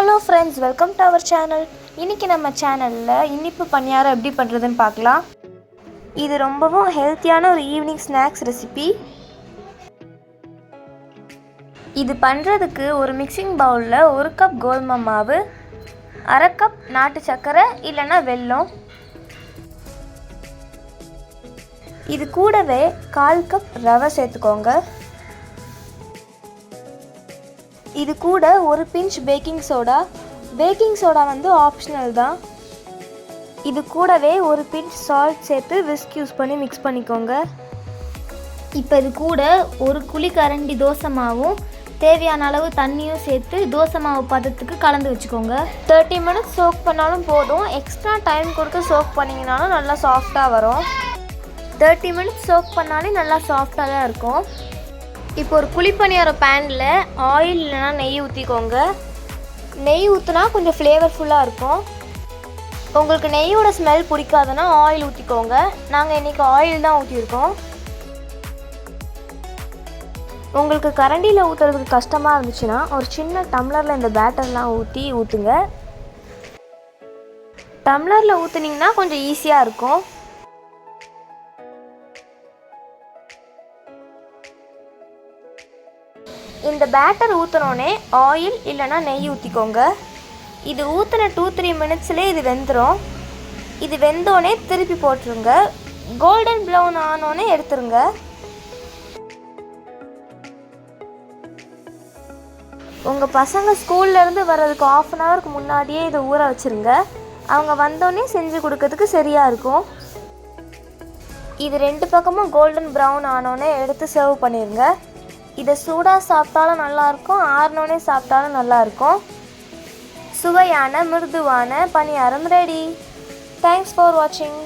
Hello friends welcome to our channel இன்றைக்கி நம்ம சேனலில் இனிப்பு பணியாரம் எப்படி பண்ணுறதுன்னு பார்க்கலாம். இது ரொம்பவும் ஹெல்த்தியான ஒரு ஈவினிங் ஸ்நாக்ஸ் ரெசிபி இது பண்ணுறதுக்கு ஒரு மிக்சிங் பவுலில் ஒரு கப் கோதுமை மாவு அரை கப் நாட்டு சர்க்கரை இல்லைன்னா வெல்லம். இது கூடவே கால் கப் ரவை சேர்த்துக்கோங்க. இது கூட ஒரு pinch baking soda. Baking soda வந்து ஆப்ஷனல் தான். இது கூடவே ஒரு பிஞ்ச் சால்ட் சேர்த்து விஸ்க் யூஸ் பண்ணி மிக்ஸ் பண்ணிக்கோங்க. இப்போ இது கூட ஒரு குழி கரண்டி தோசை மாவும் தேவையான அளவு தண்ணியும் சேர்த்து தோசை மாவு பதத்துக்கு கலந்து வச்சுக்கோங்க. தேர்ட்டி மினிட்ஸ் சோக் பண்ணாலும் போதும். எக்ஸ்ட்ரா டைம் கொடுத்து சோக் பண்ணிங்கனாலும் நல்லா சாஃப்டாக வரும். தேர்ட்டி மினிட்ஸ் சோக் பண்ணாலே நல்லா சாஃப்டாக தான் இருக்கும். இப்போ ஒரு குழிப்பணியார பேனில் ஆயில் இல்லைனா நெய் ஊற்றிக்கோங்க நெய் ஊற்றினா கொஞ்சம் ஃப்ளேவர்ஃபுல்லாக இருக்கும். உங்களுக்கு நெய்யோட ஸ்மெல் பிடிக்காதுன்னா ஆயில் ஊற்றிக்கோங்க நாங்கள் இன்றைக்கி ஆயில் தான் ஊற்றிருக்கோம் உங்களுக்கு கரண்டியில் ஊற்றுறதுக்கு கஷ்டமாக இருந்துச்சுன்னா ஒரு சின்ன டம்ளரில் இந்த பேட்டர்லாம் ஊற்றி ஊற்றுங்க டம்ளரில் ஊற்றுனீங்கன்னா கொஞ்சம் ஈஸியாக இருக்கும். இந்த பேட்டர் ஊற்றினோடனே ஆயில் இல்லைன்னா நெய் ஊற்றிக்கோங்க இது ஊற்றின டூ த்ரீ மினிட்ஸ்லேயே இது வெந்துடும் இது வெந்தோடனே திருப்பி போட்டுருங்க. கோல்டன் ப்ரௌன் ஆனோடனே எடுத்துருங்க. உங்கள் பசங்க ஸ்கூல்லேருந்து வர்றதுக்கு ஆஃப் அன் ஹவருக்கு முன்னாடியே இதை ஊற வச்சுருங்க. அவங்க வந்தோடனே செஞ்சு கொடுக்கறதுக்கு சரியாக இருக்கும். இது ரெண்டு பக்கமும் கோல்டன் ப்ரௌன் ஆனோடனே எடுத்து சர்வ் பண்ணிடுங்க இதை சூடாக சாப்பிட்டாலும் நல்லாயிருக்கும் ஆறினோடனே சாப்பிட்டாலும் நல்லாயிருக்கும். சுவையான மிருதுவான பணியாரம் ரெடி தேங்க்ஸ் ஃபார் வாட்சிங்